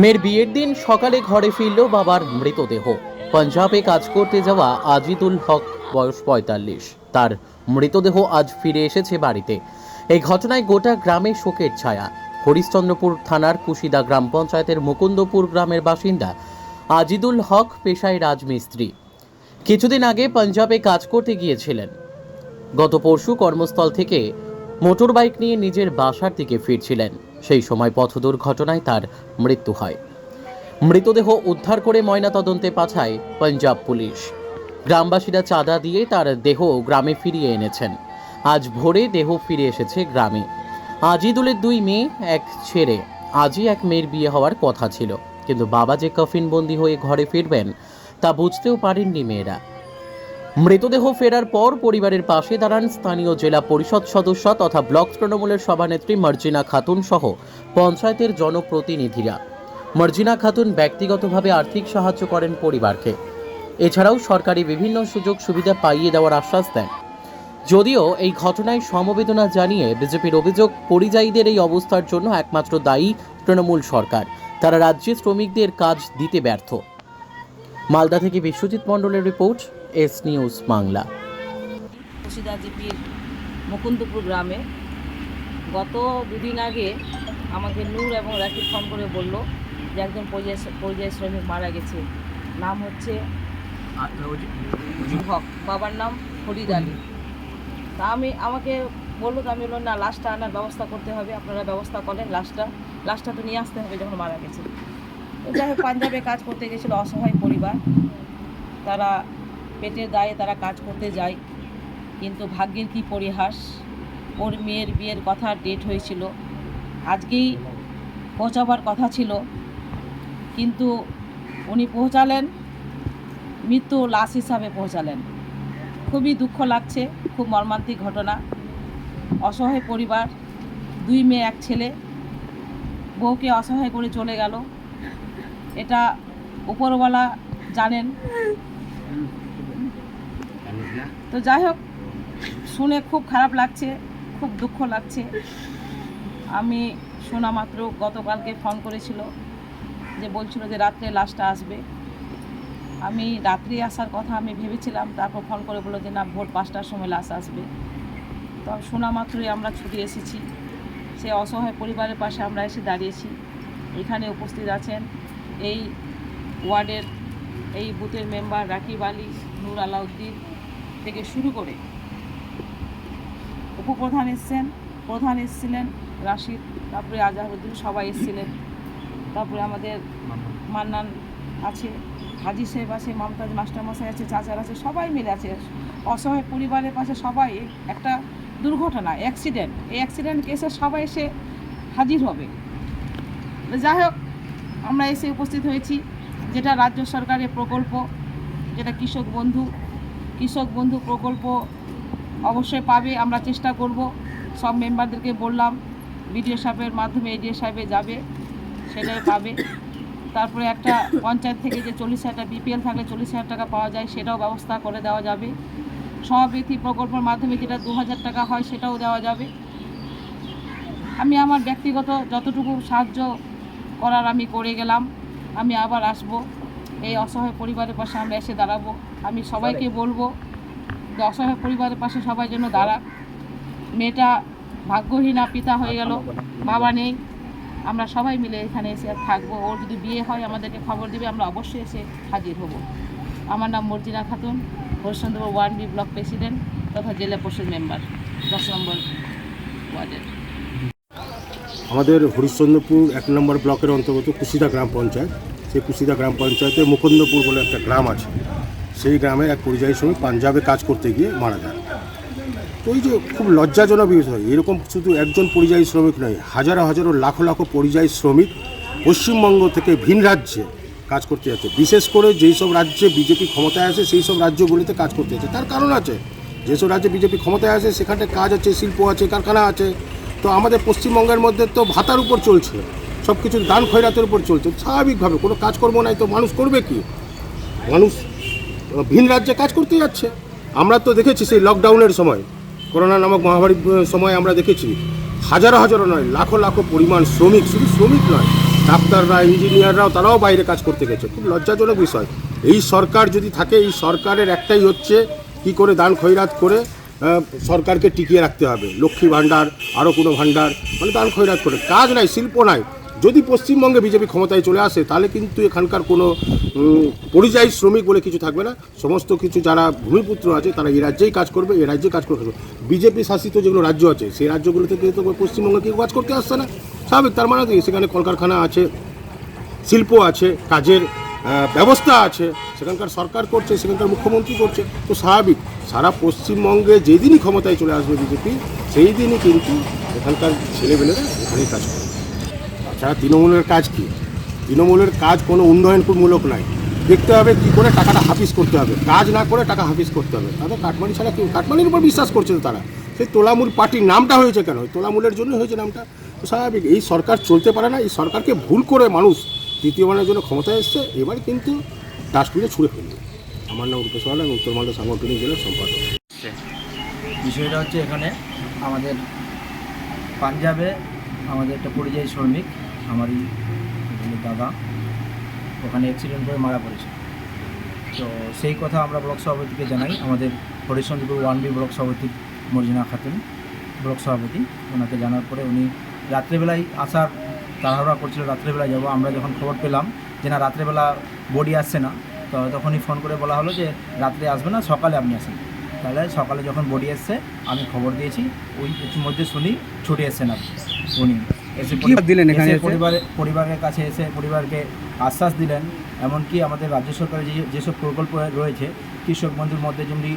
মেয়ের বিয়ের দিন সকালে ঘরে ফিরল বাবার মৃতদেহ। পাঞ্জাবে কাজ করতে যাওয়া আজিদুল হক, বয়স পঁয়তাল্লিশ। তার মৃতদেহ আজ ফিরে এসেছে বাড়িতে। এই ঘটনায় গোটা গ্রামে শোকের ছায়া। হরিশ্চন্দ্রপুর থানার কুশিদা গ্রাম পঞ্চায়েতের মুকুন্দপুর গ্রামের বাসিন্দা আজিদুল হক, পেশায় রাজমিস্ত্রি। কিছুদিন আগে পাঞ্জাবে কাজ করতে গিয়েছিলেন। গত পরশু কর্মস্থল থেকে মোটর বাইক নিয়ে নিজের বাসার দিকে ফিরছিলেন। সেই সময় পথ দুর্ঘটনায় তার মৃত্যু হয়। মৃতদেহ উদ্ধার করে ময়নাতদন্তে পাঠায় পাঞ্জাব পুলিশ। গ্রামবাসীরা চাঁদা দিয়ে তার দেহ গ্রামে ফিরিয়ে এনেছেন। আজ ভোরে দেহ ফিরে এসেছে গ্রামে। আজিদুলের দুই মেয়ে, এক ছেড়ে আজই এক মেয়ের বিয়ে হওয়ার কথা ছিল। কিন্তু বাবা যে কফিনবন্দি হয়ে ঘরে ফিরবেন তা বুঝতেও পারেননি মেয়েরা। মৃতদেহ ফেরার পর পরিবারের পাশে দাঁড়ান স্থানীয় জেলা পরিষদ সদস্য তথা ব্লক তৃণমূলের সভানেত্রী মার্জিনা খাতুন সহ পঞ্চায়েতের জনপ্রতিনিধিরা। মার্জিনা খাতুন ব্যক্তিগতভাবে আর্থিক সাহায্য করেন পরিবারকে। এছাড়াও সরকারি বিভিন্ন সুযোগ সুবিধা পাইয়ে দেওয়ার আশ্বাস দেন। যদিও এই ঘটনায় সমবেদনা জানিয়ে বিজেপির অভিযোগ, পরিযায়ীদের এই অবস্থার জন্য একমাত্র দায়ী তৃণমূল সরকার। তারা রাজ্যে শ্রমিকদের কাজ দিতে ব্যর্থ। মালদা থেকে বিশ্বজিৎ মণ্ডলের report, S news Bangla. Murshida জিপির মুকুন্দপুর গ্রামে গত দুদিন আগে আমাকে নূর এবং রাকিব ফোন করে বলল যে একজন পরিযায়ী পরিযায়ী শ্রমিক মারা গেছে। নাম হচ্ছে হক, বাবার নাম ফরিদ আলী। তা আমি, আমাকে বলল তো, আমি বললাম, না, লাশটা আনার ব্যবস্থা করতে হবে, আপনারা ব্যবস্থা করেন, লাশটা লাশটা তো নিয়ে আসতে হবে যখন মারা গেছে। যাই হোক, পাঞ্জাবে কাজ করতে গেছিল অসহায় পরিবার। তারা পেটের দায়ে তারা কাজ করতে যায়, কিন্তু ভাগ্যের কি পরিহাস? ওর মেয়ের বিয়ের কথা ডেট হয়েছিল। আজকেই পৌঁছাবার কথা ছিল, কিন্তু উনি পৌঁছালেন, মৃত্যু লাশ হিসাবে পৌঁছালেন। খুবই দুঃখ লাগছে, খুব মর্মান্তিক ঘটনা। অসহায় পরিবার, দুই মেয়ে, এক ছেলে। বউকে অসহায় করে চলে গেল। এটা উপরওয়ালা জানেন। তো যাই হোক, শুনে খুব খারাপ লাগছে, খুব দুঃখ লাগছে। আমি শোনা মাত্র গতকালকে ফোন করেছিল যে বলছিল যে রাত্রে লাশটা আসবে। আমি রাত্রি আসার কথা আমি ভেবেছিলাম, তারপর ফোন করে বলল যে না, ভোর পাঁচটার সময় লাশ আসবে। তো শোনা মাত্রই আমরা ছুটে এসেছি। সে অসহায় পরিবারের পাশে আমরা এসে দাঁড়িয়েছি। এখানে উপস্থিত আছেন এই ওয়ার্ডের, এই বুথের মেম্বার রাকিব আলী নূর আলাউদ্দিন থেকে শুরু করে উপপ্রধান এসছেন, প্রধান এসছিলেন রাশিদ, তারপরে আজহারুদ্দিন সবাই এসছিলেন। তারপরে আমাদের মান্নান আছে, হাজি সাহেব আছে, মমতাজ মাস্টারমশাই আছে, চাচার আছে, সবাই মিলে আছে। অসহায় পরিবারের পাশে সবাই একটা দুর্ঘটনা অ্যাক্সিডেন্ট এই অ্যাক্সিডেন্ট কেসে সবাই এসে হাজির হবে। যাই হোক আমরা এসে উপস্থিত হয়েছি। যেটা রাজ্য সরকারের প্রকল্প, যেটা কৃষক বন্ধু কৃষক বন্ধু প্রকল্প অবশ্যই পাবে, আমরা চেষ্টা করব। সব মেম্বারদেরকে বললাম, বিডিও সাহেবের মাধ্যমে এডিও সাহেবে যাবে, সেটাই পাবে। তারপরে একটা পঞ্চায়েত থেকে যে চল্লিশ হাজার টাকা, বিপিএল থাকলে চল্লিশ হাজার টাকা পাওয়া যায়, সেটাও ব্যবস্থা করে দেওয়া যাবে। সমাবৃত্তি প্রকল্পের মাধ্যমে যেটা দু হাজার টাকা হয়, সেটাও দেওয়া যাবে। আমি আমার ব্যক্তিগত যতটুকু সাহায্য করার আমি করে গেলাম। আমি আবার আসব। এই অসহায় পরিবারের পাশে আমরা এসে দাঁড়াবো। আমি সবাইকে বলব যে অসহায় পরিবারের পাশে সবাই যেন দাঁড়াক। মেয়েটা ভাগ্যহীনা পিতা হয়ে গেল। বাবা নেই। আমরা সবাই মিলে এখানে এসে থাকব। ওর যদি বিয়ে হয় আমাদেরকে খবর দিবে। আমরা অবশ্যই এসে হাজির হব। আমার নাম Marjina Khatun Harishchandrapur one B block president তথা জেলা পরিষদ মেম্বার দশ নম্বর ওয়ার্ডের। আমাদের হরিশ্চন্দ্রপুর এক নম্বর ব্লকের অন্তর্গত কুশিদা গ্রাম পঞ্চায়েত। সেই কুশিদা গ্রাম পঞ্চায়েতে মুকুন্দপুর বলে একটা গ্রাম আছে। সেই গ্রামে এক পরিযায়ী শ্রমিক পাঞ্জাবে কাজ করতে গিয়ে মারা যায় তো এই যে খুব লজ্জাজনক বিষয়, এরকম শুধু একজন পরিযায়ী শ্রমিক নয়, হাজারো হাজারো লাখো লাখো পরিযায়ী শ্রমিক পশ্চিমবঙ্গ থেকে ভিন রাজ্যে কাজ করতে যাচ্ছে। বিশেষ করে যেই সব রাজ্যে বিজেপি ক্ষমতায় আসে, সেই সব রাজ্যগুলিতে কাজ করতে যাচ্ছে। তার কারণ আছে, যেসব রাজ্যে বিজেপি ক্ষমতায় আসে সেখানে কাজ আছে, শিল্প আছে, কারখানা আছে। তো আমাদের পশ্চিমবঙ্গের মধ্যে তো ভাতার উপর চলছে সব কিছু দান খয়রাতের উপর চলছে, স্বাভাবিকভাবে কোনো কাজকর্ম নাই তো মানুষ করবে কি? মানুষ, ভিন রাজ্যে কাজ করতে যাচ্ছে। আমরা তো দেখেছি সেই লকডাউনের সময়, করোনা নামক মহামারীর সময় আমরা দেখেছি, হাজারো হাজারো নয়, লাখো লাখো পরিমাণ শ্রমিক, শুধু শ্রমিক নয়, ডাক্তাররা ইঞ্জিনিয়াররাও তারাও বাইরে কাজ করতে গেছে, খুব লজ্জাজনক বিষয়। এই সরকার যদি থাকে, এই সরকারের একটাই হচ্ছে কি করে দান খৈরাত করে সরকারকে টিকিয়ে রাখতে হবে। লক্ষ্মী ভাণ্ডার আরও কোনো ভাণ্ডার মানে তার খৈরাত করে। কাজ নাই, শিল্প নাই। যদি পশ্চিমবঙ্গে বিজেপি ক্ষমতায় চলে আসে, তাহলে কিন্তু এখানকার কোনো পরিযায়ী শ্রমিক বলে কিছু থাকবে না। সমস্ত কিছু যারা ভূমিপুত্র আছে, তারা এই রাজ্যেই কাজ করবে, এই রাজ্যে কাজ করবে। বিজেপি শাসিত যেগুলো রাজ্য আছে, সেই রাজ্যগুলো থেকে তো পশ্চিমবঙ্গে কেউ কাজ করতে আসছে না। স্বাভাবিক, তার মানে সেখানে কলকারখানা আছে, শিল্প আছে, কাজের ব্যবস্থা আছে। সেখানকার সরকার করছে, সেখানকার মুখ্যমন্ত্রী করছে। তো স্বাভাবিক। সারা পশ্চিমবঙ্গে যেদিনই ক্ষমতায় চলে আসবে বিজেপি সেই দিনই কিন্তু এখানকার ছেলেমেয়েরা এখানেই কাজ করবে তাছাড়া তৃণমূলের কাজ কী? তৃণমূলের কাজ কোনো উন্নয়নমূলক নাই দেখতে হবে কী করে টাকাটা হাফিস করতে হবে। কাজ না করে টাকা হাফিস করতে হবে। তাদের কাটমানি ছাড়া কেউ কাটমানির উপর বিশ্বাস করছে তারা। সেই তোলামূল পার্টির নামটা হয়েছে কেন? তোলামূলের জন্য হয়েছে নামটা। তো স্বাভাবিক, এই সরকার চলতে পারে না। এই সরকারকে ভুল করে মানুষ তৃতীয়বারের জন্য ক্ষমতায় এসছে। এবার কিন্তু ডাস্টবিনে ছুঁড়ে ফেলবে। আমার নাম রূপেশ মালা আমি উত্তর মালদা সাংগঠনিক জেলার সম্পাদক। বিষয়টা হচ্ছে এখানে আমাদের পাঞ্জাবে আমাদের একটা পরিযায়ী শ্রমিক, আমারই দাদা, ওখানে অ্যাক্সিডেন্ট করে মারা পড়েছে। তো সেই কথা আমরা ব্লক সভাপতিকে জানাই। আমাদের হরিশ্চন্দ্রপুর ওয়ান বি ব্লক সভাপতি মর্জিনা খাতুন, ব্লক সভাপতি। ওনাকে জানার পরে উনি রাত্রেবেলায় আসার তাড়াহুড়া করছিল, রাত্রেবেলায় যাব। আমরা যখন খবর পেলাম যে না, রাত্রেবেলা বডি আসছে না তো তখনই ফোন করে বলা হলো যে রাত্রে আসবে না সকালে আপনি আসেন তাহলে সকালে যখন বডি এসছে আমি খবর দিয়েছি ওই মধ্যে শুনি ছুটে এসছেন আপনি উনি এসে দিলেন এখানে? পরিবারে পরিবারের কাছে এসে পরিবারকে আশ্বাস দিলেন এমনকি আমাদের রাজ্য সরকারের যে যেসব প্রকল্প রয়েছে কৃষক বন্ধুর মধ্যে যেমনি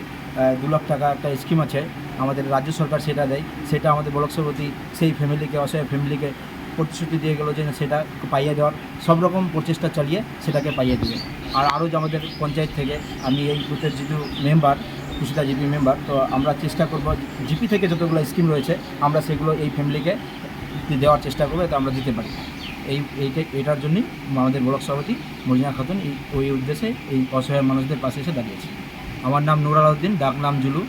দু লাখ টাকা একটা স্কিম আছে আমাদের রাজ্য সরকার সেটা দেয় সেটা আমাদের ব্লক সভাপতি সেই ফ্যামিলিকে অসহায় ফ্যামিলিকে প্রতিশ্রুতি দিয়ে গেলো যে সেটা পাইয়ে দেওয়ার। সব রকম প্রচেষ্টা চালিয়ে সেটাকে পাইয়ে দেবে। আর আরও যে আমাদের পঞ্চায়েত থেকে, আমি এই বুথের যেহেতু মেম্বার, কুশিতা জিপি মেম্বার, তো আমরা চেষ্টা করব, জিপি থেকে যতগুলো স্কিম রয়েছে, আমরা সেগুলো এই ফ্যামিলিকে দেওয়ার চেষ্টা করব, যাতে আমরা দিতে পারি। এই এইটা এটার জন্যই আমাদের ব্লক সভাপতি মরিনা খাতুন ওই উদ্দেশ্যে এই অসহায় মানুষদের পাশে এসে দাঁড়িয়েছে। আমার নাম নুর উদ্দিন ডাক নাম জুলু।